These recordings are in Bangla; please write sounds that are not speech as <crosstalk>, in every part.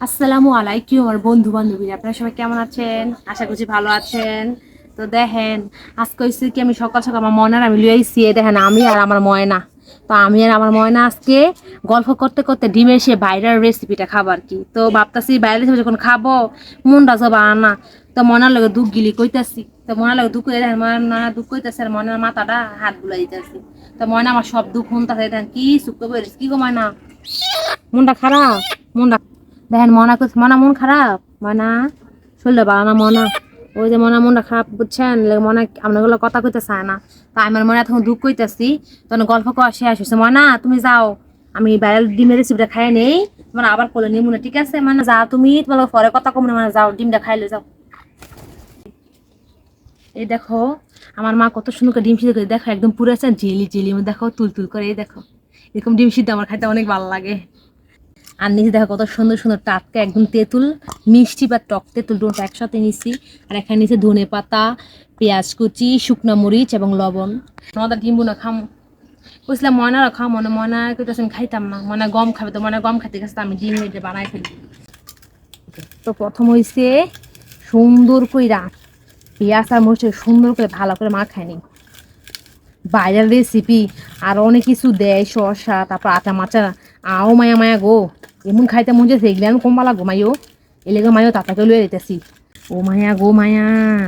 আসসালামু আলাইকুম আমার বন্ধু বান্ধবীরা আপনারা সবাই কেমন আছেন? আশা করছি ভালো আছেন। তো দেখেন, আজকে হয়েছে কি আমি সকাল সকাল আমার ময়নার আমি লিয়ে আইছি। এই দেখেন, আমি আর আমার ময়না। তো আমি আর আমার ময়না আজকে গল্প করতে করতে ডিমের সে বাইরের রেসিপিটা খাব আর কি। তো ভাবতাছি বাইরের রেসিপি যখন খাব মনটা যাবা না তো মনার লগে দুঃখ গিলি কইতাছি। তো মনার লগে দুঃখ দেখেন ময়না দুঃখ কইতাছে আর ময়নার মাথাটা হাত বুলাই দিতেছি। তো ময়না আমার সব দুঃখ শুনতাছে দেখেন কি সুখ কি গো ময়না? মনটা খারাপ? মনটা দেখেন, মনা করছে মনা, মন খারাপ? মনা শরীরটা ভালো না মনা, ওই যে মনা, মনটা খারাপ, বুঝছেন? মনে আপনাগুলো কথা কইতে চায় না। তা আমার মনে তখন দুঃখ কইতেছি, তখন গল্প করা শেষ হয়েছে মনা, তুমি যাও। আমি বাইরের ডিমের রেসিপিটা খাই নেই। তোমার আবার করলে নিমু না ঠিক আছে? মানে যাও তুমি। তোমার পরে কথা কম মানে যাও, ডিমটা খাইলে, যাও। এই দেখো, আমার মা কত সুন্দর করে ডিম সিদ্ধ করে, দেখো, একদম পুরো আছে জেলি জেলি দেখো তুল তুল করে, এই দেখো। এরকম ডিম সিদ্ধ আমার খাইতে অনেক ভালো লাগে। আর নিচে দেখো কত সুন্দর সুন্দর টাটকা একদম তেঁতুল, মিষ্টি বা টক তেঁতুল দুটো একসাথে নিচ্ছি। আর এখানে নিচে ধনে পাতা, পেঁয়াজ কুচি, শুকনো মরিচ এবং লবণ। আমাদের ডিম্বু না, খাম। বুঝলাম ময়নারও খাও মনে ময়না কিন্তু আমি খাইতাম না। মনে গম খাবে তো মনে গম খাইতে গেছে আমি ডিম এটা বানাই ফেলি। তো প্রথম হইছে সুন্দর কইরা পেঁয়াজ আর মরিচ সুন্দর করে ভালো করে মা খায়নি বাইরের রেসিপি আর অনেক কিছু দেয়, শসা, তারপর আটা, মাচা। আও মায়া মায়া গো। এমন খাইতে মন যাচ্ছে এগুলো আমি কমবা লাগবো মাইও এলেগে মাইও তাতাকে লুয়ে দিতেছি ও মায়া গো মায়া।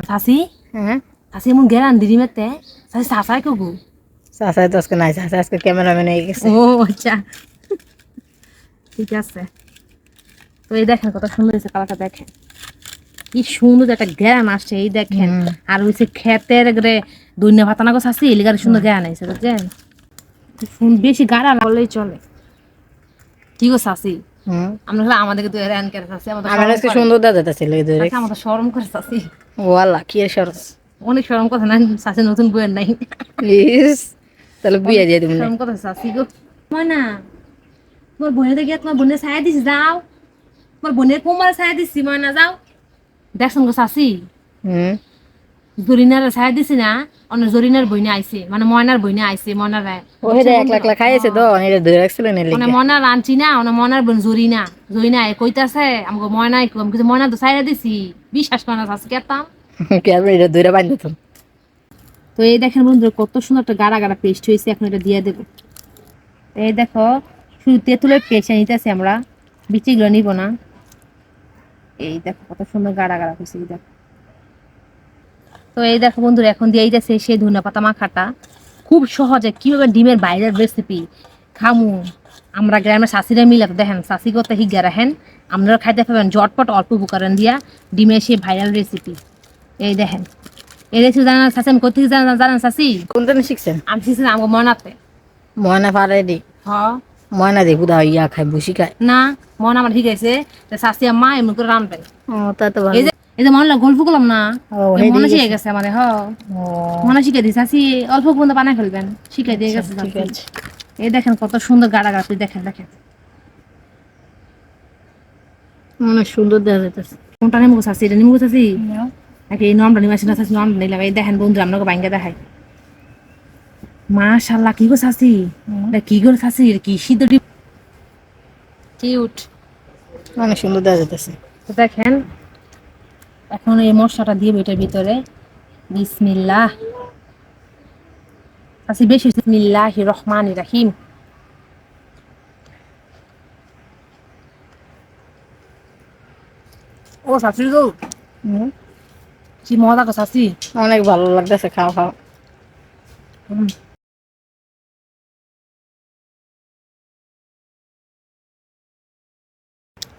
শাসি হ্যাঁ? শাসি এমন গেরান দিদি মেতে শাসি শাসাই কো গো তো আজকে নাই চাচা আজকে ক্যামেরাম্যান হয়ে গেছে। ও আচ্ছা। ঠিক আছে। তো এই দেখেন কত সুন্দর হয়েছে কালারটা দেখেন। কি সুন্দর একটা গ্যান আসছে এই দেখেন। আর হয়েছে ক্ষেতের দৈন্য ভাতানা গোছ আছে এলিগার সুন্দর গ্যান আছে বুঝছেন? সুন- বেশি গাড়া বললেই চলে। কি গো হুম। আমরা হলে আমাদেরকে তো করে আমাদের আজকে সুন্দর দাদা ছিল আমাদের শরম করে কি অনেক শরম কথা না শাসি নতুন বইয়ের নাই। প্লিজ তাহলে বিয়ে দিয়ে দিবেন শরম কথা শাসি গো। ময়না তোমার বোনের দেখে তোমার বোনের ছায়া দিছি যাও। তোমার বোনের কোমরে ছায়া দিছি ময়না যাও। দেখছেন গো শাসি হুম। জরিনার ছায়া দিছি না অন্য জরিনার বইনে আইছে মানে ময়নার বইনে আইছে ময়নার। ও হেটা এক লাখ লাখ খাইছে তো এটা ধরে রাখছিলেন এর মানে ময়নার আনছি না অন্য ময়নার বোন জরিনা জরিনা কইতাছে আমাকে ময়নাই কম কিন্তু ময়না তো ছায়া দিছি বিশ্বাস করে না কেতাম। <laughs> কি আপনি এটা ধরে তো। এই দেখেন বন্ধুরা কত সুন্দর একটা গাড়া গাড়া পেস্ট হয়েছে এখন এটা দিয়ে দেবো। এই দেখো শুধু তেঁতুলের পেস্ট নিতেছি আমরা বিচিগুলো নিব না। এই দেখো কত সুন্দর গাড়া গাড়া হয়েছে এই দেখো। তো এই দেখো বন্ধুরা এখন দিয়ে দিতেছে সেই ধনিয়া পাতা মাখাটা। খুব সহজে কীভাবে ডিমের বাইরের রেসিপি খামু? আমরা গ্রামের শাশিরা মিলে তো দেখেন শাশি করতে হিগা রাখেন। আপনারা খাইতে পাবেন জটপট অল্প উপকরণ দিয়া ডিমের সেই ভাইরাল রেসিপি এই দেখেন এই রেসিপি জানান শাশি আমি কোথেকে জানান জানান শাশি কোন জানি শিখছেন? আমি শিখছি আমাকে মনাতে ময়না পারে দি। হ। ময়না দেখু দা ইয়া খায় বসি খায় না মন আমার ঠিক আছে শাশি মা এমন করে রানবে ও তা তো ভালো। এই যে এই যে মনে গল্প করলাম না মনে শিখে গেছে। হ। মনে শিখে দিয়েছে শাশি অল্প পর্যন্ত বানাই ফেলবেন শিখে দিয়ে গেছে এই দেখেন কত সুন্দর গাড়া গাড়া দেখেন দেখেন। অনেক সুন্দর দেখা যাইতেছে। কোনটা নেমু শাশি এটা নেমু শাশি নাকি এই নিমাসি না নমটা নিলাম। এই দেখেন বন্ধু আপনাকে বাইঙ্গা দেখাই। মাশাল্লাহ কি গো শাশি এটা কি গো শাশি এটা কি সিদ্ধ কিউট। অনেক সুন্দর দেখা যাইতেছে। দেখেন এখন এই মশলাটা দিয়ে এটার ভিতরে। বিসমিল্লাহ। আচ্ছা বেশি বিসমিল্লাহ রহমান রাহিম। ও শাশুড়ি গো। হুম। কি মজা গো শাশি অনেক ভালো লাগতেছে খাও খাও।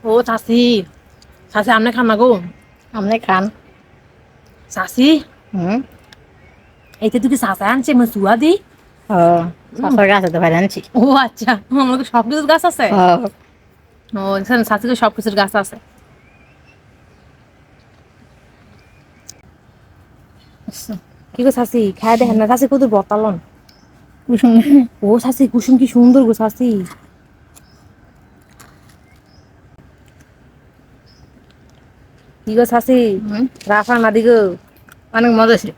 ও শাশি শাশি আপনি খান না গো? আপনি খান শাশি হুম? এইটা তুই কি শাশা আনছে মানে সুয়া দি। ও গাছ আছে ভাই আনছি ও আচ্ছা। আমার কি সব কিছুর গাছ আছে? ও। ও এখানে শাশিকে সব কিছুর গাছ আছে। কি গো শাশি খায় দেখেন না শাশি কত বতালন। কুসুম। ও শাশি কুসুম কি সুন্দর গো শাশি কি গো হুম, রাফা না দিগো অনেক মজা আছে